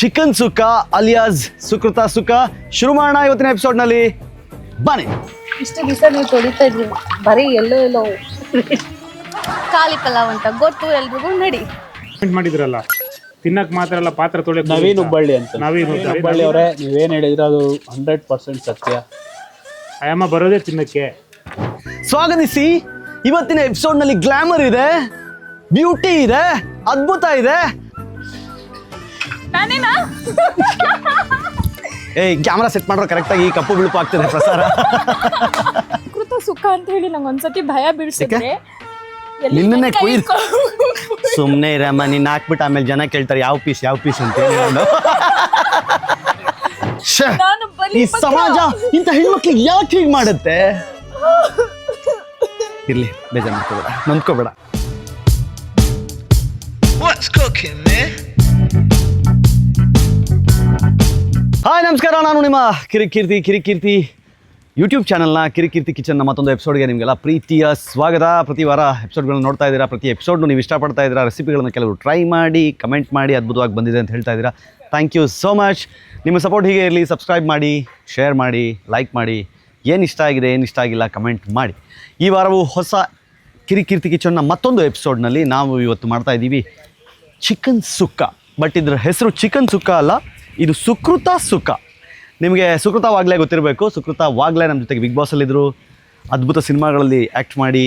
Chicken ಸುಕ್ಕ alias Sukrutha ಸುಕ್ಕ. ಶುರು ಮಾಡೋಣ ಇವತ್ತಿನ ಎಪಿಸೋಡ್ನಲ್ಲಿ. ಬನ್ನಿ. ಇಷ್ಟು ದಿವಸ ನೀವು ತೊಳಿತಾ ಇದ್ರಿ. ಬರೀ ಎಲ್ಲೋ ಎಲ್ಲೋ. ಖಾಲಿ ಪಲಾವ್ ಅಂತ. ಗೊತ್ತು ಎಲ್ರಿಗೂ ನಡಿ. ಕಮೆಂಟ್ ಮಾಡಿದ್ರಲ್ಲ. ತಿನ್ನಕ್ ಮಾತ್ರ ಅಲ್ಲ ಪಾತ್ರ ತೊಳೆ ನವೀನ್ ಹುಬ್ಬಳ್ಳಿ ಅಂತ. ನವೀನ್ ಹುಬ್ಬಳ್ಳಿ. ಅವರೇ ನೀವೇನ್ ಹೇಳಿದ್ರೆ ಅದು ಹಂಡ್ರೆಡ್ ಪರ್ಸೆಂಟ್ ಸತ್ಯ. ಆಯಮ್ಮ ಬರೋದೇ ತಿನ್ನಕ್ಕೆ. ಸ್ವಾಗತಿಸಿ. ಇವತ್ತಿನ ಎಪಿಸೋಡ್ನಲ್ಲಿ ಗ್ಲಾಮರ್ ಇದೆ ಬ್ಯೂಟಿ ಇದೆ ಅದ್ಭುತ ಇದೆ. ಏಯ್ ಕ್ಯಾಮ್ರಾ ಸೆಟ್ ಮಾಡ್ರೆ ಕರೆಕ್ಟಾಗಿ ಕಪ್ಪು ಬಿಳುಪು ಆಗ್ತದೆ ಪ್ರಸಾರ. ಕೃತ ಸುಖ ಅಂತ ಹೇಳಿ ನಂಗೆ ಒಂದ್ಸತಿ ಭಯ ಬೀಳ್ಸಿದ್ರೆ ನಿನ್ನನ್ನೇ ಕೊಯ್ದು ಸುಮ್ಮನೆ ಇರಮ್ಮ ನಿನ್ನ ಹಾಕ್ಬಿಟ್ಟು ಆಮೇಲೆ ಜನ ಕೇಳ್ತಾರೆ ಯಾವ ಪೀಸ್ ಯಾವ ಪೀಸ್ ಅಂತ ಹೇಳಿ ಶ್ಯೆ, ನಾನು ಬಲಿ ಈ ಸಮಾಜ ಇಂತ ಹೆಣ್ಮಕ್ಳಿಗೆ ಯಾಕೆ ಹೀಗೆ ಮಾಡುತ್ತೆ? ಇರ್ಲಿ ಬೇಜಾರು ಮಾಡ್ಕೋಬೇಡ ನೊಂದ್ಕೋಬೇಡ ಹಾಯ್ ನಮಸ್ಕಾರ. ನಾನು ನಿಮ್ಮ ಕಿರಿಕೀರ್ತಿ ಕಿರಿಕೀರ್ತಿ ಯೂಟ್ಯೂಬ್ ಚಾನಲ್ನ ಕಿರಿಕೀರ್ತಿ ಕಿಚನ್ನ ಮತ್ತೊಂದು ಎಪಿಸೋಡ್ಗೆ ನಿಮಗೆಲ್ಲ ಪ್ರೀತಿಯ ಸ್ವಾಗತ. ಪ್ರತಿ ವಾರ ಎಪಿಸೋಡ್ಗಳನ್ನ ನೋಡ್ತಾ ಇದ್ದೀರಾ, ಪ್ರತಿ ಎಪಿಸೋಡ್ನು ನೀವು ಇಷ್ಟಪಡ್ತಾ ಇದ್ದೀರಾ ರೆಸಿಪಿಗಳನ್ನ ಕೆಲವರು ಟ್ರೈ ಮಾಡಿ ಕಮೆಂಟ್ ಮಾಡಿ, ಅದ್ಭುತವಾಗಿ ಬಂದಿದೆ ಅಂತ ಹೇಳ್ತಾ ಇದ್ದೀರಾ. ಥ್ಯಾಂಕ್ ಯು ಸೋ ಮಚ್ ನಿಮ್ಮ ಸಪೋರ್ಟ್ ಹೀಗೆ ಇರಲಿ ಸಬ್ಸ್ಕ್ರೈಬ್ ಮಾಡಿ ಶೇರ್ ಮಾಡಿ ಲೈಕ್ ಮಾಡಿ. ಏನು ಇಷ್ಟ ಆಗಿದೆ, ಏನು ಇಷ್ಟ ಆಗಿಲ್ಲ ಕಮೆಂಟ್ ಮಾಡಿ. ಈ ವಾರವು ಹೊಸ ಕಿರಿಕೀರ್ತಿ ಕಿಚನ್ನ ಮತ್ತೊಂದು ಎಪಿಸೋಡ್ನಲ್ಲಿ ನಾವು ಇವತ್ತು ಮಾಡ್ತಾ ಇದ್ದೀವಿ ಚಿಕನ್ ಸುಕ್ಕ. ಬಟ್ ಇದ್ರ ಹೆಸರು ಚಿಕನ್ ಸುಕ್ಕ ಅಲ್ಲ ಇದು ಸುಕೃತ ಸುಖ. ನಿಮಗೆ ಸುಕೃತ ವಾಗ್ಲೆ ಗೊತ್ತಿರಬೇಕು. ಸುಕೃತ ವಾಗ್ಲೆ ನಮ್ಮ ಜೊತೆಗೆ ಬಿಗ್ ಬಾಸಲ್ಲಿದ್ದರು ಅದ್ಭುತ ಸಿನಿಮಾಗಳಲ್ಲಿ ಆ್ಯಕ್ಟ್ ಮಾಡಿ,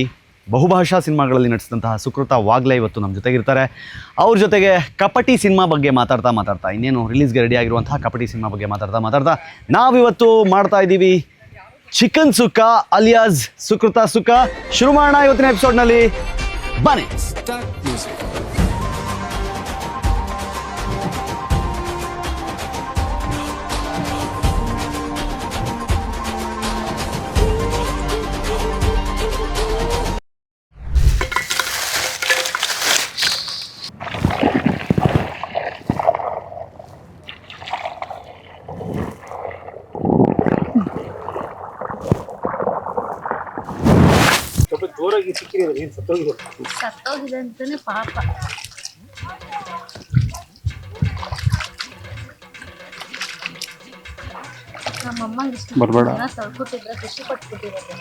ಬಹುಭಾಷಾ ಸಿನಿಮಾಗಳಲ್ಲಿ ನಟಿಸಿದಂತಹ ಸುಕೃತ ವಾಗ್ಲೆ ಇವತ್ತು ನಮ್ಮ ಜೊತೆಗಿರ್ತಾರೆ ಅವ್ರ ಜೊತೆಗೆ ಕಪಟಿ ಸಿನಿಮಾ ಬಗ್ಗೆ ಮಾತಾಡ್ತಾ ಮಾತಾಡ್ತಾ, ಇನ್ನೇನು ರಿಲೀಸ್ಗೆ ರೆಡಿ ಆಗಿರುವಂತಹ ಕಪಟಿ ಸಿನಿಮಾ ಬಗ್ಗೆ ಮಾತಾಡ್ತಾ ಮಾತಾಡ್ತಾ, ನಾವಿವತ್ತು ಮಾಡ್ತಾ ಇದ್ದೀವಿ ಚಿಕನ್ ಸುಖ ಅಲಿಯಾಸ್ ಸುಕೃತ ಸುಖ ಶುರು ಮಾಡೋಣ ಇವತ್ತಿನ ಎಪಿಸೋಡ್ನಲ್ಲಿ ಬನ್ನಿ. ಜೋರಾಗಿ ನೀನು ಸತ್ತೋಗಿದೆ ಸತ್ತೋಗಿದೆ ಅಂತಾನೆ ಪಾಪ ಇಷ್ಟು ಬರ್ಬೇಡ. ಖುಷಿ ಪಟ್ಬಿಟ್ಟಿರೋದು.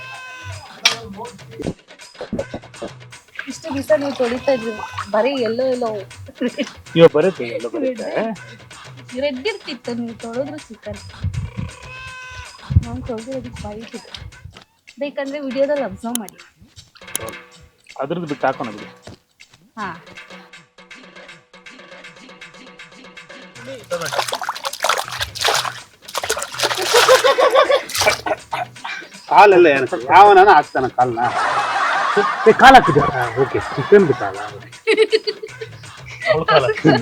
ಇಷ್ಟು ದಿವಸ ನೀವು ತೊಳಿತಾ ಇದ್ರಿ. ಬರೀ ಎಲ್ಲೋ ಎಲ್ಲೋ. ಇವಾಗ ಬರುತ್ತೆ ಎಲ್ಲ ಬರುತ್ತೆ. ರೆಡ್ ಇರ್ತಿತ್ತು ನೀವು ತೊಳೆದ್ರು ಚಿಕನ್ ನಾನು ತೊಳೆದಿರೋದಕ್ಕೆ ಬೈಟ್ ಇದೆ ಬೇಕಂದ್ರೆ ವಿಡಿಯೋದಲ್ಲಿ ಅಬ್ಸರ್ವ್ ಮಾಡಿ. ಅದ್ರದ್ದು ಬಿಟ್ಟು ಹಾಕೋಣ ಬಿಡಿ ಹಾ ಕಾಲೆಲ್ಲ ಏನು ಯಾವನ ಹಾಕ್ತಾನ ಕಾಲ್ನ ಕಾಲ್ ಹಾಕಿದ್ದೆ ಓಕೆ ಚಿಕನ್ ಕಾಲ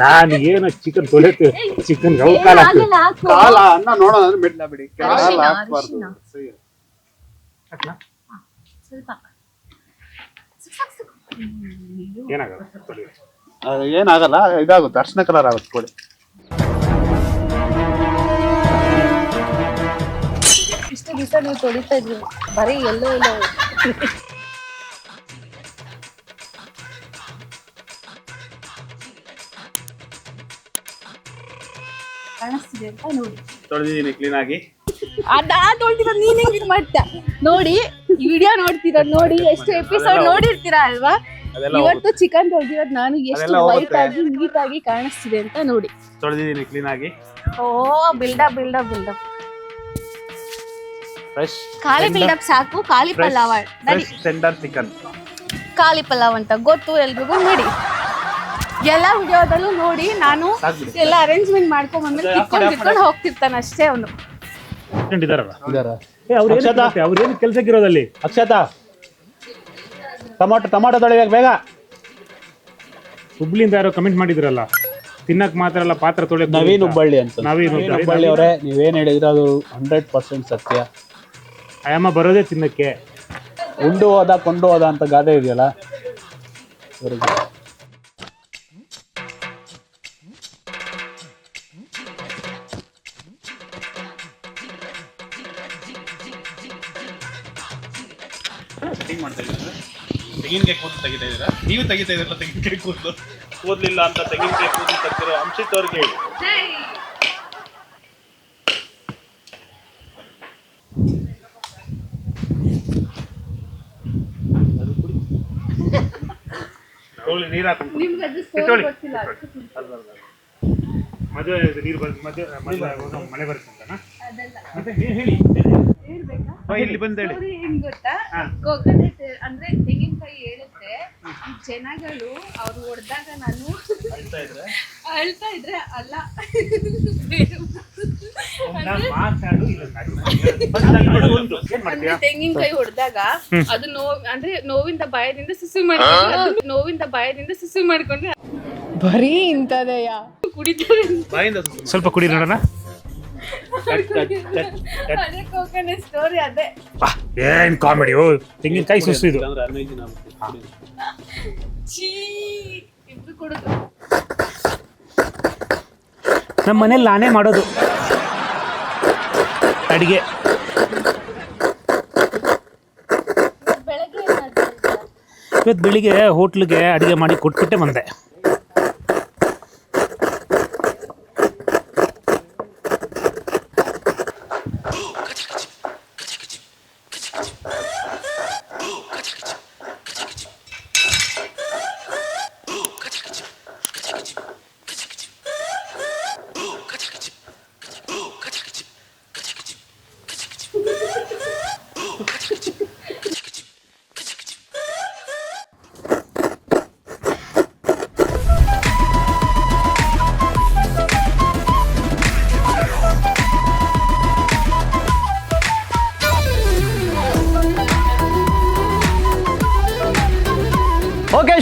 ನಾನು ಏನು ಚಿಕನ್ ತೊಳೆತೆ ಚಿಕನ್ ಯಾವ ಕಾಲ ಹಾಕ್ತೀನಿ ಆಗಲ್ಲ, ಹಾಕು. ಕಾಲ ಅನ್ನ ನೋಡೋಣ ಅಂದ್ರೆ ಮೆಟ್ಲ ಬಿಡಿ ಕಾಲ ಅರಿಶಿನ, ಹಾಕ್ಬಾರ್ದು ಅರಿಶಿನ. ಸ್ವಲ್ಪ ಏನಾಗಲ್ಲ ತೊಳಿ. ಅದು ಏನಾಗಲ್ಲ ಇದಾಗುತ್ತೆ ಅರ್ಶನ ಕಲರ್ ಆಗುತ್ತೆ ಕೊಡಿ ಇಷ್ಟು ದಿವಸ ನೀವು ತೊಳಿತಾ ಇದ್ರಿ ಬರೀ ಎಲ್ಲೋ ಎಲ್ಲೋ. ಕಾಣಿಸ್ತಿದೆ ಅಂತ ನೋಡಿ. ತೊಳೆದಿದ್ದೀನಿ ಕ್ಲೀನ್ ಆಗಿ. ಅದಾ ತೊಳ್ದಿರೋ ನೀನ್ ಹೆಂಗ್ ಇದ್ ನೋಡಿ ವಿಡಿಯೋ ನೋಡ್ತೀರ ನೋಡಿ ಎಷ್ಟು ಎಪಿಸೋಡ್ ನೋಡಿರ್ತೀರಾ ಅಲ್ವಾ? ಇವತ್ತು ಚಿಕನ್ ತೊಳ್ದಿರೋದು ನಾನು ಎಷ್ಟು ವೈಟ್ ಆಗಿ ನೀಟ್ ಆಗಿ ಕಾಣಿಸ್ತಿದೆ ಅಂತ ನೋಡಿ. ತೊಳೆದಿದ್ದೀನಿ ಕ್ಲೀನ್ ಆಗಿ. ಓ ಬಿಲ್ಡಪ್ ಬಿಲ್ಡಪ್ ಬಿಲ್ಡಪ್ ಫ್ರೆಶ್ ಖಾಲಿ ಬಿಲ್ಡಪ್ ಸಾಕು ಖಾಲಿ ಪಲಾವ್. ನಡಿ. ಟೆಂಡರ್ ಚಿಕನ್ ಖಾಲಿ ಪಲಾವ್ ಅಂತ ಗೊತ್ತು ಎಲ್ರಿಗೂ ನೋಡಿ. ಎಲ್ಲ ವಿಡಿಯೋದಲ್ಲೂ ನೋಡಿ ನಾನು. ಎಲ್ಲ ಅರೇಂಜ್ಮೆಂಟ್ ಮಾಡ್ಕೊಂಡ್ ಬಂದ್ಮೇಲೆ ಕಿತ್ಕೊಂಡು ಕಿತ್ಕೊಂಡು ಹೋಗ್ತಿರ್ತಾನೆ ಅಷ್ಟೇ ಅವನು. ಫ್ರೆಂಡ್ ಇದಾರಲ್ಲ ಇದಾರ ಅವ್ರು ಏನು ಅವ್ರು ಕೆಲ್ಸಕ್ಕೆ ಇರೋದಲ್ಲಿ? ಅಕ್ಷತಾ. ಟೊಮಾಟೊ ಟೊಮಾಟೊ ತೊಳಿಬೇಕು ಬೇಗ. ಹುಬ್ಳಿಯಿಂದ ಯಾರೋ ಕಮೆಂಟ್ ಮಾಡಿದ್ರಲ್ಲ ತಿನ್ನಕ್ ಮಾತ್ರ ಅಲ್ಲ ಪಾತ್ರ ತೊಳೆ ನವೀನ್ ಹುಬ್ಬಳ್ಳಿ ಅಂತ. ನವೀನ್ ಹುಬ್ಬಳ್ಳಿ. ಹುಬ್ಬಳ್ಳಿ ಅವರೇ ನೀವೇನ್ ಹೇಳಿದ್ರೆ ಅದು ಹಂಡ್ರೆಡ್ ಪರ್ಸೆಂಟ್ ಸತ್ಯ. ಆಯಮ್ಮ ಬರೋದೇ ತಿನ್ನಕ್ಕೆ. ಉಂಡು ಹೋದ ಕೊಂಡು ಹೋದ ಅಂತ ಗಾದೆ ಇದೆಯಲ್ಲ? ಇವ್ರಿಗೆ. ತೆಂಗಿನಕಾಯಿ ಕೂದಲು ತೆಗಿತಾ ಇದ್ದೀರಾ? ನೀವು ತೆಗಿತಾ ಇದ್ದೀರಲ್ಲ ತೆಂಗಿನಕಾಯಿ ಕೂದಲು? ಕೂದಲಿಲ್ಲ ಅಂತ ತೆಂಗಿನಕಾಯಿ ಕೂದಲು ತೆಗ್ದಿರೋ ಅಂಶಿತ್ ಅವ್ರಿಗೆ ಹೇಳಿ. ನೀರು ಮದುವೆ ನೀರು ಬರ್ ಮದುವೆ ಮಳೆ ಬರುತ್ತೆ ಅಂತ ಮತ್ತೆ ಹೇಳಿ. ಹೇಳ್ಬೇಕಾ? ಇಲ್ಲಿ ಬಂದೇಳಿ ಸ್ಟೋರಿ ಗೊತ್ತಾ? ಹಾ. ಕೋಕೋನಟ್ ಅಂದ್ರೆ ತೆಂಗಿನಕಾಯಿ ಹೇಳುತ್ತೆ. ಈ ಜನಗಳು ಅವ್ರು ಹೊಡೆದಾಗ ನಾನು ಅಳ್ತಾ ಇದ್ರೆ? ಅಲ್ಲ. ಬೇರೆ ನಾನು ಮಾತಾಡು ಇಲ್ಲ ನಾನು ಒಂದು ಏನ್ ಅಂದ್ರೆ ಮಾಡ್ತೀಯಾ ತೆಂಗಿನಕಾಯಿ ಹೊಡೆದಾಗ ಅದು ನೋವು ಅಂದ್ರೆ ನೋವಿಂದ ಭಯದಿಂದ ಸುಸು ಮಾಡ್ಕೊಂಡು ಅದು ನೋವಿಂದ ಭಯದಿಂದ ಸುಸು ಮಾಡ್ಕೊಂಡು ಬರೀ ಇಂತದಯ್ಯ ಕುಡಿತಾರೆ ಬಾಯಿಂದ ಸ್ವಲ್ಪ ಕುಡಿ ನೋಡೋಣ. ಸ್ಟೋರಿ ಅದೇ. ಏನ್ ಕಾಮಿಡಿ ಓ ತೆಂಗಿನಕಾಯಿ ಸುಸ್ಸು ಇದು ಅಂದ್ರೆ ಅನ್ವಯಿಸಿ ನಾವು ಚೀ ಇಬ್ರು ಕುಡಿದ್ರು ನಮ್ಮ ಮನೇಲಿ ನಾನೇ ಮಾಡೋದು. ಅಡಿಗೆ. ಬೆಳಗ್ಗೆ? ಇವತ್ತು ಬೆಳಿಗ್ಗೆ ಹೋಟ್ಲಿಗೆ ಅಡಿಗೆ ಮಾಡಿ ಕೊಟ್ಬಿಟ್ಟೆ ಬಂದೆ.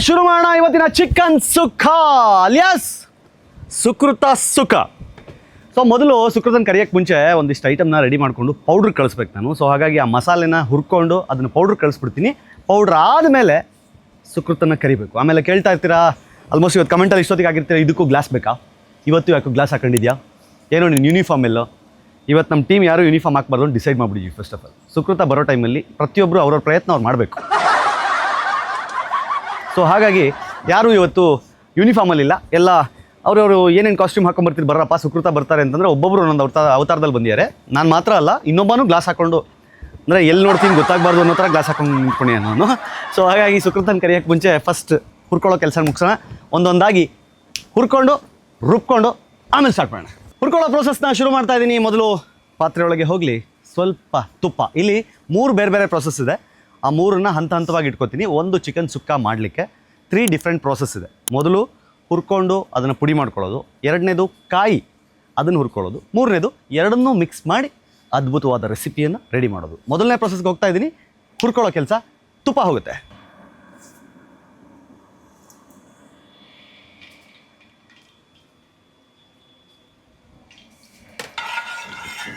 ಶುರು ಮಾಡೋಣ ಇವತ್ತಿನ ಚಿಕನ್ ಸುಖ ಅಲಿಯಾಸ್, ಸುಕೃತ ಸುಖ ಸೊ ಮೊದಲು ಸುಕೃತನ ಕರಿಯೋಕ್ಕೆ ಮುಂಚೆ ಒಂದಿಷ್ಟು ಐಟಮ್ನ ರೆಡಿ ಮಾಡಿಕೊಂಡು ಪೌಡ್ರ್ ಕಳಿಸ್ಬೇಕು ನಾನು. ಸೊ ಹಾಗಾಗಿ ಆ ಮಸಾಲೆನ ಹುರ್ಕೊಂಡು ಅದನ್ನು ಪೌಡ್ರ್ ಕಳಿಸ್ಬಿಡ್ತೀನಿ. ಪೌಡ್ರ್ ಆದಮೇಲೆ ಸುಕೃತನ ಕರಿಬೇಕು. ಆಮೇಲೆ ಕೇಳ್ತಾ ಇರ್ತೀರಾ ಆಲ್ಮೋಸ್ಟ್ ಇವತ್ತು ಕಮೆಂಟಲ್ಲಿ ಇಷ್ಟೊತ್ತಿಗೆ ಆಗಿರ್ತೀರ, ಇದಕ್ಕೂ ಗ್ಲಾಸ್ ಬೇಕಾ? ಇವತ್ತು ಯಾಕೋ ಗ್ಲಾಸ್ ಹಾಕೊಂಡಿದ್ಯಾ? ಏನೋ ನಿನ್ನ ಯೂನಿಫಾರ್ಮ್ ಎಲ್ಲೋ? ಇವತ್ತು ನಮ್ಮ ಟೀಮ್ ಯಾರು ಯೂನಿಫಾರ್ಮ್ ಹಾಕ್ಬಾರ್ದು ಡಿಸೈಡ್ ಮಾಡಿಬಿಡಿ ಫಸ್ಟ್ ಆಫ್ ಆಲ್ ಸುಕೃತ ಬರೋ ಟೈಮಲ್ಲಿ ಪ್ರತಿಯೊಬ್ಬರು ಅವ್ರವ್ರ ಪ್ರಯತ್ನ ಅವ್ರು ಮಾಡಬೇಕು. ಸೊ ಹಾಗಾಗಿ ಯಾರು ಇವತ್ತು ಯೂನಿಫಾರ್ಮಲ್ಲಿಲ್ಲ ಎಲ್ಲ ಅವರವರು ಏನೇನು ಕಾಸ್ಟ್ಯೂಮ್ ಹಾಕೊಂಡ್ಬರ್ತೀರಿ ಬರ್ರಪ್ಪ, ಸುಕೃತ ಬರ್ತಾರೆ ಅಂತಂದರೆ ಒಬ್ಬೊಬ್ಬರು ಒಂದೊಂದು ಅವತಾರ ಅವತಾರದಲ್ಲಿ ಬಂದಿದ್ದಾರೆ. ನಾನು ಮಾತ್ರ ಅಲ್ಲ, ಇನ್ನೊಬ್ಬನೂ ಗ್ಲಾಸ್ ಹಾಕೊಂಡು, ಅಂದರೆ ಎಲ್ಲಿ ನೋಡ್ತೀನಿ ಗೊತ್ತಾಗಬಾರ್ದು ಅನ್ನೋ ಥರ ಗ್ಲಾಸ್ ಹಾಕೊಂಡು ನಿಂತ್ಕೊಂಡೆ ನಾನು. ಸೊ ಹಾಗಾಗಿ ಸುಕೃತನ ಕರಿಯೋಕ್ಕೆ ಮುಂಚೆ ಫಸ್ಟ್ ಹುರ್ಕೊಳ್ಳೋ ಕೆಲಸ ಮುಗಿಸೋಣ. ಒಂದೊಂದಾಗಿ ಹುರ್ಕೊಂಡು, ರುಬ್ಕೊಂಡು, ಆಮೇಲೆ ಸ್ಟಾರ್ಟ್ ಮಾಡೋಣ. ಹುರ್ಕೊಳ್ಳೋ ಪ್ರೊಸೆಸ್ನ ಶುರು ಮಾಡ್ತಾ ಇದ್ದೀನಿ ಮೊದಲು ಪಾತ್ರೆಯೊಳಗೆ ಹೋಗಲಿ. ಸ್ವಲ್ಪ ತುಪ್ಪ. ಇಲ್ಲಿ ಮೂರು ಬೇರೆ ಬೇರೆ ಪ್ರೋಸೆಸ್ ಇದೆ. ಆ ಮೂರನ್ನ ಹಂತ ಹಂತವಾಗಿ ಇಟ್ಕೊತೀನಿ. ಒಂದು ಚಿಕನ್ ಸುಕ್ಕ ಮಾಡಲಿಕ್ಕೆ ತ್ರೀ ಡಿಫ್ರೆಂಟ್ ಪ್ರೋಸೆಸ್ ಇದೆ. ಮೊದಲು ಹುರ್ಕೊಂಡು ಅದನ್ನು ಪುಡಿ ಮಾಡ್ಕೊಳ್ಳೋದು. ಎರಡನೇದು ಕಾಯಿ, ಅದನ್ನು ಹುರ್ಕೊಳ್ಳೋದು. ಮೂರನೇದು ಎರಡನ್ನೂ ಮಿಕ್ಸ್ ಮಾಡಿ ಅದ್ಭುತವಾದ ರೆಸಿಪಿಯನ್ನು ರೆಡಿ ಮಾಡೋದು. ಮೊದಲನೇ ಪ್ರೋಸೆಸ್ಗೆ ಹೋಗ್ತಾ ಇದ್ದೀನಿ. ಹುರ್ಕೊಳ್ಳೋ ಕೆಲಸ ತುಪ್ಪ ಹೋಗುತ್ತೆ.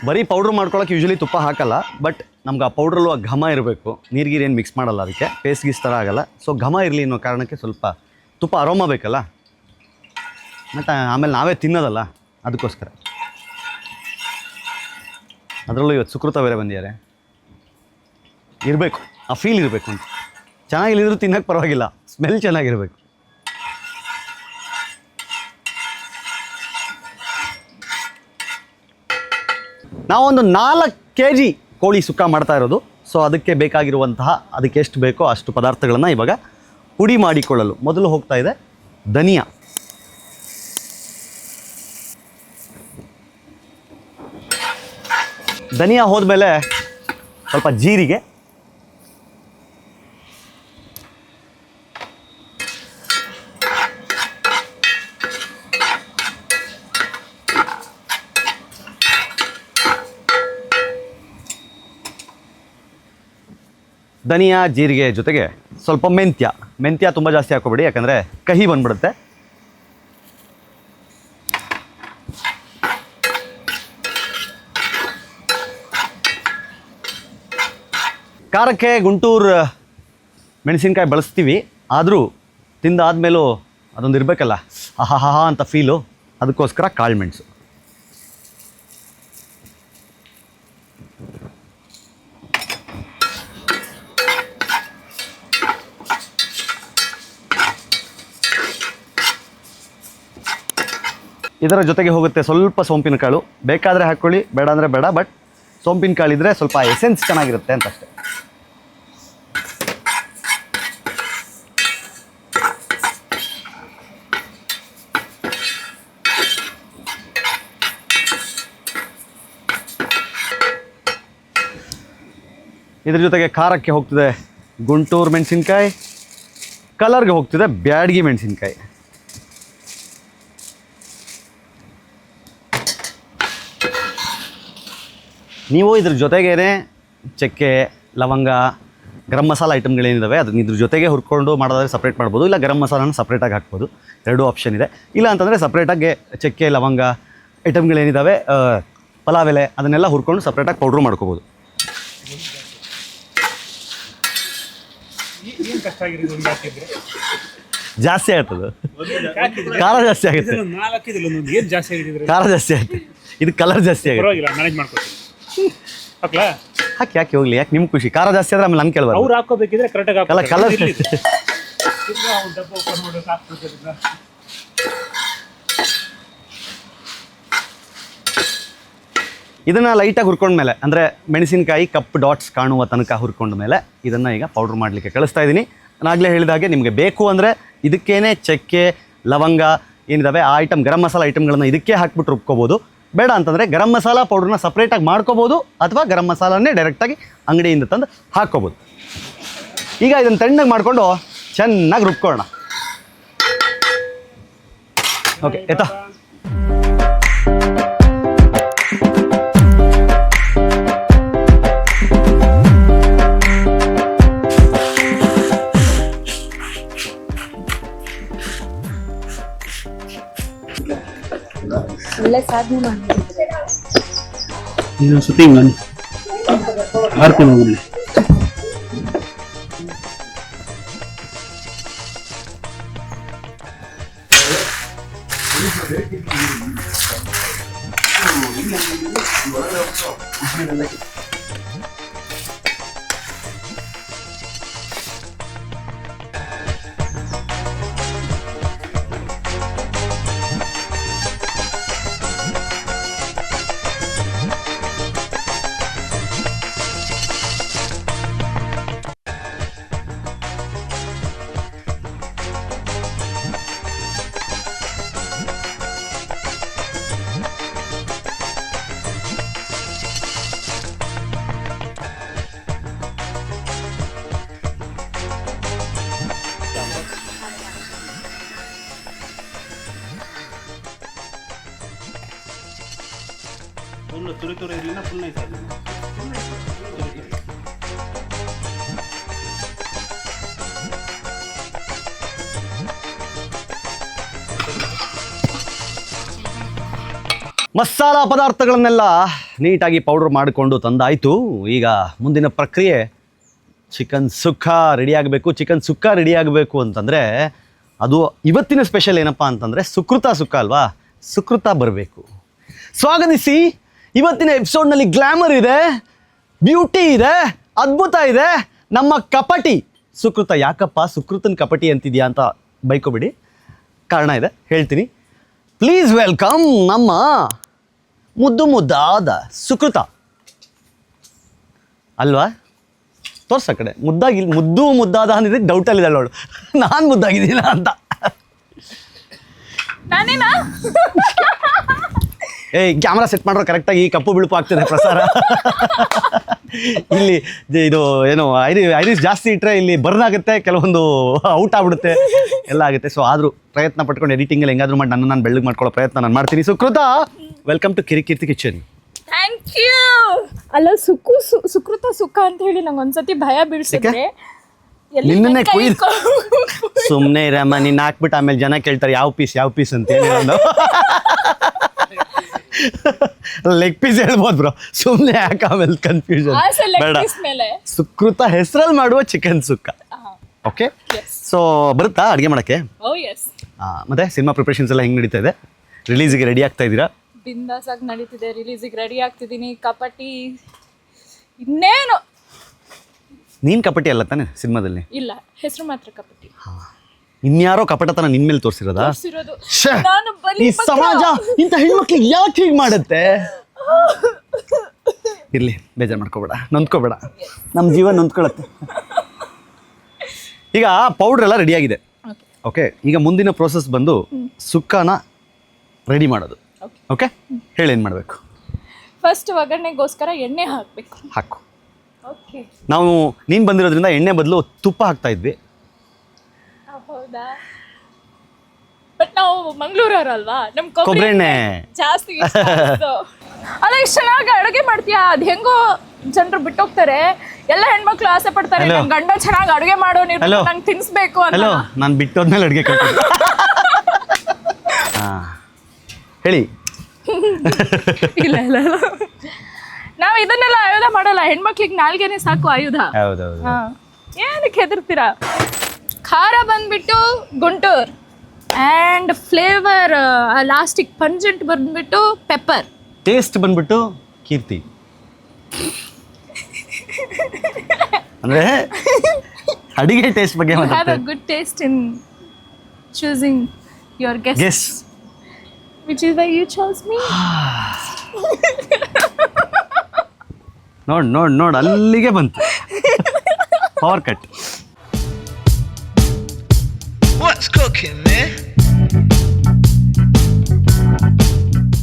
ಬರೀ ಪೌಡ್ರ್ ಮಾಡ್ಕೊಳಕ್ಕೆ ಯೂಶಲಿ ತುಪ್ಪ ಹಾಕಲ್ಲ ಬಟ್ ನಮ್ಗೆ ಆ ಪೌಡ್ರಲ್ಲೂ ಆ ಘಮ ಇರಬೇಕು. ನೀರ್ಗೀರು ಏನು ಮಿಕ್ಸ್ ಮಾಡಲ್ಲ ಅದಕ್ಕೆ. ಪೇಸ್ಟ್ ಗೀಸ್ ಥರ ಆಗಲ್ಲ. ಸೊ ಘಮ ಇರಲಿ ಅನ್ನೋ ಕಾರಣಕ್ಕೆ ಸ್ವಲ್ಪ ತುಪ್ಪ ಅರೋಮ ಬೇಕಲ್ಲ? ಮತ್ತು ಆಮೇಲೆ ನಾವೇ ತಿನ್ನೋದಲ್ಲ? ಅದಕ್ಕೋಸ್ಕರ. ಅದರಲ್ಲೂ ಇವತ್ತು ಸುಕೃತ ಬೇರೆ ಬಂದಿದ್ದಾರೆ. ಇರಬೇಕು. ಆ ಫೀಲ್ ಇರಬೇಕು ಅಂತ. ಚೆನ್ನಾಗಿಲ್ಲಿದ್ರು ತಿನ್ನಕ್ಕೆ ಪರವಾಗಿಲ್ಲ. ಸ್ಮೆಲ್ ಚೆನ್ನಾಗಿರಬೇಕು. ನಾವೊಂದು ನಾಲ್ಕು ಕೆ ಜಿ ಕೋಳಿ ಸುಕ್ಕ ಮಾಡ್ತಾ ಇರೋದು. ಸೊ ಅದಕ್ಕೆ ಬೇಕಾಗಿರುವಂತಹ ಅದಕ್ಕೆ ಎಷ್ಟು ಬೇಕೋ ಅಷ್ಟು ಪದಾರ್ಥಗಳನ್ನು ಇವಾಗ ಪುಡಿ ಮಾಡಿಕೊಳ್ಳಲು. ಮೊದಲು ಹೋಗ್ತಾ ಇದೆ ಧನಿಯಾ. ಧನಿಯಾ ಹೋದ್ಮೇಲೆ ಸ್ವಲ್ಪ ಜೀರಿಗೆ. ಧನಿಯಾ ಜೀರಿಗೆ ಜೊತೆಗೆ ಸ್ವಲ್ಪ ಮೆಂತ್ಯ. ಮೆಂತ್ಯ ತುಂಬ ಜಾಸ್ತಿ ಹಾಕೋಬೇಡಿ ಯಾಕಂದರೆ ಕಹಿ ಬಂದ್ಬಿಡುತ್ತೆ. ಖಾರಕ್ಕೆ ಗುಂಟೂರು ಮೆಣಸಿನ್ಕಾಯಿ ಬಳಸ್ತೀವಿ. ಆದರೂ ತಿಂದಾದ್ಮೇಲೂ ಅದೊಂದು ಇರಬೇಕಲ್ಲ ಆಹಾ ಅಂತ ಫೀಲು ಅದಕ್ಕೋಸ್ಕರ ಕಾಳು ಮೆಣಸು ಇದರ ಜೊತೆಗೆ ಹೋಗುತ್ತೆ ಸ್ವಲ್ಪ ಸೋಂಪಿನ ಕಾಳು. ಬೇಕಾದರೆ ಹಾಕ್ಕೊಳ್ಳಿ, ಬೇಡ ಅಂದರೆ ಬೇಡ ಬಟ್ ಸೋಂಪಿನ ಕಾಳು ಇದ್ದರೆ ಸ್ವಲ್ಪ ಎಸೆನ್ಸ್ ಚೆನ್ನಾಗಿರುತ್ತೆ ಅಂತ ಅಷ್ಟೆ. ಇದ್ರ ಜೊತೆಗೆ ಖಾರಕ್ಕೆ ಹೋಗ್ತಿದೆ ಗುಂಟೂರು ಮೆಣಸಿನ್ಕಾಯಿ ಕಲರ್ಗೆ ಹೋಗ್ತಿದೆ ಬ್ಯಾಡ್ಗಿ ಮೆಣಸಿನ್ಕಾಯಿ. ನೀವು ಇದ್ರ ಜೊತೆಗೇನೆ ಚಕ್ಕೆ ಲವಂಗ ಗರಂ ಮಸಾಲ ಐಟಮ್ಗಳೇನಿದ್ದಾವೆ ಅದನ್ನ ಇದ್ರ ಜೊತೆಗೆ ಹುರ್ಕೊಂಡು ಮಾಡೋದಾದ್ರೆ ಸಪ್ರೇಟ್ ಮಾಡ್ಬೋದು. ಇಲ್ಲ ಗರಂ ಮಸಾಲನ ಸಪ್ರೇಟಾಗಿ ಹಾಕ್ಬೋದು. ಎರಡೂ ಆಪ್ಷನ್ ಇದೆ. ಇಲ್ಲ ಅಂತಂದರೆ ಸಪ್ರೇಟಾಗಿ ಚಕ್ಕೆ ಲವಂಗ ಐಟಮ್ಗಳೇನಿದ್ದಾವೆ ಪಲಾವ್ ಎಲೆ ಅದನ್ನೆಲ್ಲ ಹುರ್ಕೊಂಡು ಸಪ್ರೇಟಾಗಿ ಪೌಡ್ರು ಮಾಡ್ಕೋಬೋದು. ಜಾಸ್ತಿ ಆಗ್ತದೆ ಖಾರ ಜಾಸ್ತಿ ಆಗುತ್ತೆ. ಖಾರ ಜಾಸ್ತಿ ಆಗುತ್ತೆ ಇದು ಕಲರ್ ಜಾಸ್ತಿ ಆಗುತ್ತೆ. ಹಾಕ್ಲಾ? ಹಾಕಿ ಯಾಕೆ ಹೋಗ್ಲಿ ಯಾಕೆ ನಿಮ್ ಖುಷಿ? ಖಾರ ಜಾಸ್ತಿ ಆದ್ರೆ ಆಮೇಲೆ ಕೇಳ್ಬಾರ್ದು. ಅವ್ರು ಹಾಕೋಬೇಕಿದ್ರೆ ಕರೆಕ್ಟಾಗಿ ಕಲರ್ ಕಲರ್ ಡಬ್ಬ ಓಪನ್ ಇದನ್ನು ಲೈಟಾಗಿ ಹುರ್ಕೊಂಡ್ಮೇಲೆ ಅಂದರೆ ಮೆಣಸಿನಕಾಯಿ ಕಪ್ ಡಾಟ್ಸ್ ಕಾಣುವ ತನಕ ಹುರ್ಕೊಂಡ ಮೇಲೆ ಇದನ್ನು ಈಗ ಪೌಡ್ರ್ ಮಾಡಲಿಕ್ಕೆ ಕಳಿಸ್ತಾ ಇದ್ದೀನಿ ನಾಗಲೇ ಹೇಳಿದಾಗೆ ನಿಮಗೆ ಬೇಕು ಅಂದರೆ ಇದಕ್ಕೇನೆ ಚಕ್ಕೆ ಲವಂಗ ಏನಿದಾವೆ ಆ ಐಟಮ್ ಗರಂ ಮಸಾಲ ಐಟಮ್ಗಳನ್ನ ಇದಕ್ಕೆ ಹಾಕ್ಬಿಟ್ಟು ರುಬ್ಕೋಬೋದು. ಬೇಡ ಅಂತಂದರೆ ಗರಂ ಮಸಾಲ ಪೌಡ್ರನ್ನ ಸಪ್ರೇಟಾಗಿ ಮಾಡ್ಕೋಬೋದು ಅಥವಾ ಗರಂ ಮಸಾಲನ್ನೇ ಡೈರೆಕ್ಟಾಗಿ ಅಂಗಡಿಯಿಂದ ತಂದು ಹಾಕ್ಕೋಬೋದು ಈಗ ಇದನ್ನು ತಣ್ಣಗೆ ಮಾಡಿಕೊಂಡು ಚೆನ್ನಾಗಿ ರುಬ್ಕೊಳ್ಳೋಣ. ಓಕೆ ಆಯ್ತಾ? ಸಾಧನೆ ಮಾಡ್ತಿದ್ರೆ ಇದು ಸುತ್ತಿ ನಾನು ಹಾರ್ಕೊಂಡು ಹೋಗ್ಲಿ ತುರಿ ತುರಿ ಇರಲಿಲ್ಲ ಫುಲ್ ನೈಸ್ ಆಗಲಿಲ್ಲ ಮಸಾಲ ಪದಾರ್ಥಗಳನ್ನೆಲ್ಲ ನೀಟಾಗಿ ಪೌಡರ್ ಮಾಡಿಕೊಂಡು ತಂದಾಯಿತು. ಈಗ ಮುಂದಿನ ಪ್ರಕ್ರಿಯೆ, ಚಿಕನ್ ಸುಕ್ಕ ರೆಡಿ ಆಗಬೇಕು, ಚಿಕನ್ ಸುಕ್ಕ ರೆಡಿ ಆಗಬೇಕು ಅಂತಂದರೆ, ಅದು ಇವತ್ತಿನ ಸ್ಪೆಷಲ್ ಏನಪ್ಪ ಅಂತಂದರೆ ಸುಕೃತ ಸುಕ್ಕ ಅಲ್ವಾ? ಸುಕೃತ ಬರಬೇಕು. ಸ್ವಾಗತಿಸಿ ಇವತ್ತಿನ ಎಪಿಸೋಡ್ನಲ್ಲಿ ಗ್ಲ್ಯಾಮರ್ ಇದೆ ಬ್ಯೂಟಿ ಇದೆ, ಅದ್ಭುತ ಇದೆ. ನಮ್ಮ ಕಪಟಿ, ಸುಕೃತ, ಯಾಕಪ್ಪ ಸುಕೃತನ ಕಪಟಿ ಅಂತಿದ್ಯಾ ಅಂತ ಬೈಕೋಬಿಡಿ. ಕಾರಣ ಇದೆ, ಹೇಳ್ತೀನಿ. ಪ್ಲೀಸ್ ವೆಲ್ಕಮ್ ನಮ್ಮ ಮುದ್ದು ಮುದ್ದಾದ ಸುಕೃತ. ಅಲ್ವಾ? ತೋರ್ಸ ಕಡೆ. ಮುದ್ದಾಗಿ ಮುದ್ದು ಮುದ್ದಾದ ಅಂದಿದ್ರೆ ಡೌಟಲ್ಲಿದ್ದಾಳೆ ನೋಡು ನಾನು ಮುದ್ದಾಗಿದ್ದೀನ ಅಂತ. ನಾನೇನಾ ಏಯ್ ಕ್ಯಾಮ್ರಾ ಸೆಟ್ ಮಾಡ್ರೆ ಕರೆಕ್ಟಾಗಿ ಕಪ್ಪು ಬಿಳುಪು ಆಗ್ತದೆ ಪ್ರಸಾರ. ಇಲ್ಲಿ ಇದು ಏನು ಐರಿ ಐರಿಸ್ ಜಾಸ್ತಿ ಇಟ್ಟರೆ ಇಲ್ಲಿ ಬರ್ನ್ ಆಗುತ್ತೆ ಕೆಲವೊಂದು ಔಟ್ ಆಗ್ಬಿಡುತ್ತೆ ಎಲ್ಲ ಆಗುತ್ತೆ. ಸೊ ಆದರೂ ಪ್ರಯತ್ನ ಪಟ್ಕೊಂಡು ಎಡಿಟಿಂಗಲ್ಲಿ ಹೆಂಗಾದ್ರೂ ಮಾಡಿ ನನ್ನ ನಾನು ಬೆಳ್ಳಗೆ ಮಾಡ್ಕೊಳ್ಳೋ ಪ್ರಯತ್ನ ನಾನು ಮಾಡ್ತೀನಿ. Sukrutha welcome to Kirik Keerthi kitchen thank you ಅಲ್ಲ ಸುಕ್ಕು ಸು- ಸುಕೃತ ಸುಖ ಅಂತ ಹೇಳಿ ನಂಗೆ ಒಂದ್ಸತಿ ಭಯ ಬೀಳ್ಸಿದ್ರೆ ಸುಮ್ನೆ ನಿನ್ನನ್ನೇ ಕುಯ್ದು ಸುಮ್ಮನೆ ಇರಮ್ಮ ನೀನು ಹಾಕ್ಬಿಟ್ಟು ಆಮೇಲೆ ಜನ ಕೇಳ್ತಾರೆ ಯಾವ ಪೀಸ್ ಯಾವ ಪೀಸ್ ಅಂತ ಹೇಳಿ ಲೆಗ್ ಪೀಸ್ ಹೇಳ್ಬೋದು ಬ್ರೋ ಸುಮ್ಮನೆ ಯಾಕೆ ಆಮೇಲೆ ಕನ್ಫ್ಯೂಷನ್ ಬೇಡ. ಸುಕೃತ ಹೆಸರಲ್ಲಿ ಮಾಡುವ ಚಿಕನ್ ಸುಕ್ಕ. ಓಕೆ ಸೊ ಬರುತ್ತಾ ಅಡುಗೆ ಮಾಡೋಕ್ಕೆ? ಎಸ್ ಮತ್ತೆ ಸಿನಿಮಾ ಪ್ರಿಪ್ರೇಷನ್ಸ್ ಎಲ್ಲ ಹೆಂಗೆ ನಡೀತಾ ಇದೆ? ರಿಲೀಸಿಗೆ ರೆಡಿ ಆಗ್ತಾ ಇದ್ದೀರಾ? ಬಿಂದಾಸ್ ಆಗಿ ನಡೀತಿದೆ. ರಿಲೀಸಿಗೆ ರೆಡಿ ಆಗ್ತಿದ್ದೀನಿ. ಕಪಟಿ ಇನ್ನೇನು. ನೀನು ಕಪಟಿ ಅಲ್ಲ ತಾನೆ ಸಿನಿಮಾದಲ್ಲಿ? ಇಲ್ಲ ಹೆಸರು ಮಾತ್ರ ಕಪಟಿ ಇನ್ಯಾರೋ ಕಪಟತನ ನಿನ್ ಮೇಲೆ ತೋರಿಸಿರೋದ? ತೋರ್ಸಿರೋದು. ಶ್ಯೆ! ನಾನು ಬಲಿ ಈ ಸಮಾಜ ಇಂಥ ಹೆಣ್ಮಕ್ಳಿಗೆ ಯಾಕೆ ಹೀಗೆ ಮಾಡುತ್ತೆ? ಇರ್ಲಿ ಬೇಜಾರು ಮಾಡ್ಕೋಬೇಡ ನೊಂದ್ಕೋಬೇಡ. ನಮ್ಮ ಜೀವನ ನೊಂದ್ಕೊಳತ್ತೆ. ಈಗ ಪೌಡ್ರ್ ಎಲ್ಲ ರೆಡಿಯಾಗಿದೆ Okay. ಓಕೆ ಈಗ ಮುಂದಿನ ಪ್ರೋಸೆಸ್ ಬಂದು ಸುಕ್ಕನ ರೆಡಿ ಮಾಡೋದು. Okay. ಓಕೆ ಹೇಳಿ ಏನು ಮಾಡಬೇಕು? ಫಸ್ಟ್ ಒಗ್ಗರಣೆಗೋಸ್ಕರ ಎಣ್ಣೆ ಹಾಕ್ಬೇಕು. ಹಾಕು. ಓಕೆ ನಾವು ನೀನು ಬಂದಿರೋದ್ರಿಂದ ಎಣ್ಣೆ ಬದಲು ತುಪ್ಪ ಹಾಕ್ತಾ ಇದ್ವಿ. ಹೌದಾ? ಬಟ್ ನಾವು ಮಂಗಳೂರವ್ರಲ್ವಾ? ನಮ್ ಕೊಬ್ಬರಿ ಎಣ್ಣೆ ಜಾಸ್ತಿ ಇಷ್ಟ ಆಯ್ತು. ಅಲ್ಲ ಇಷ್ಟು ಚೆನ್ನಾಗಿ ಅಡುಗೆ ಮಾಡ್ತೀಯಾ? ಅದ್ ಹೆಂಗೋ ಜನರು ಬಿಟ್ಟೋಗ್ತಾರೆ. ಎಲ್ಲ ಹೆಣ್ಮಕ್ಳು ಆಸೆ ಪಡ್ತಾರೆ Hello. ನನ್ ಗಂಡ ಚೆನ್ನಾಗಿ ಅಡುಗೆ ಮಾಡೋ ನೀವು Hello. ನಂಗೆ ತಿನ್ಸ್ಬೇಕು ಅಂತ. ಹಲೋ ನಾನು ಬಿಟ್ಟೋದ್ಮೇಲೆ ಅಡುಗೆ ಕಲ್ತಿದ್ದೆ ಹಾಂ. ಹೇಳಿ. ಇಲ್ಲ ಇಲ್ಲ ಇಲ್ಲ. ನಾವ್ ಇದನ್ನೆಲ್ಲ ಆಯುಧ ಮಾಡಲ್ಲ. ಹೆಣ್ಮಕ್ಳಿಗೆ ನಾಲ್ಗೆನೆ ಸಾಕು ಆಯುಧ. ಹೌದೌದು. ಹಾ. ಏನಕ್ಕೆ ಹೆದರ್ತೀರಾ? ಖಾರ ಬಂದ್ಬಿಟ್ಟು ಗುಂಟೂರ್ ಆ್ಯಂಡ್ ಫ್ಲೇವರ್ ಲಾಸ್ಟಿಗೆ ಪಂಜೆಂಟ್ ಬಂದ್ಬಿಟ್ಟು ಪೆಪ್ಪರ್ ಟೇಸ್ಟ್ ಬಂದ್ಬಿಟ್ಟು ಕೀರ್ತಿ. ಅಂದ್ರೆ ಅಡಿಗೆ ಟೇಸ್ಟ್ ಬಗ್ಗೆ have a good taste in choosing your guest which is why you chose me ನೋಡ್ ನೋಡ್ ನೋಡ್ ಅಲ್ಲಿಗೆ ಬಂತು. Power cut cooking, man?